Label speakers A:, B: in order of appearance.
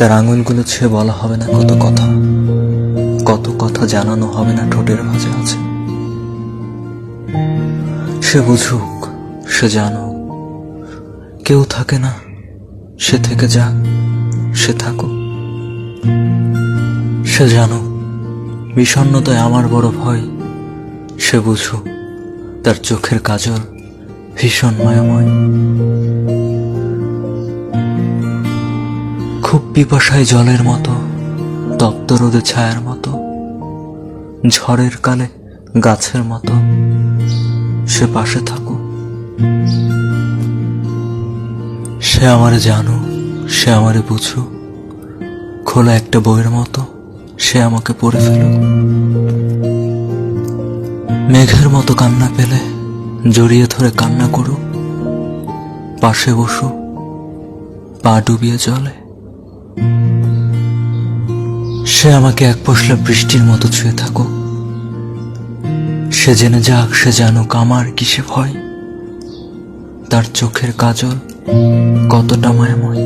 A: তার আঙুলগুলো ছুঁয়ে বলা হবে না কত কথা। কত কথা জানানো হবে না ঠোঁটের ভাজে আছে। সে বুঝুক, সে জানুক। কেউ থাকে না, সে থেকে যাক, সে থাকুক। সে জানুক, বিষণ্ণতায় আমার বড় ভয়। সে বুঝুক, তার চোখের কাজল ভীষণ মায়াময় খুব পিপাসায় জলের মতো, তপ্ত রোদে ছায়ার মতো, ঝড়ের কালে গাছের মতো সে পাশে থাকুক সে আমারে জানুক সে আমারে বুঝু, খোলা একটা বইয়ের মতো সে আমাকে পড়ে ফেলুক মেঘের মতো কান্না পেলে জড়িয়ে ধরে কান্না করুক পাশে বসুক পা ডুবিয়ে জলে। সে আমাকে এক পশলা বৃষ্টির মতো ছুঁয়ে থাকুক সে জেনে যাক, সে জানুক আমার কিসে ভয়। তার চোখের কাজল কতটা মায়াময়।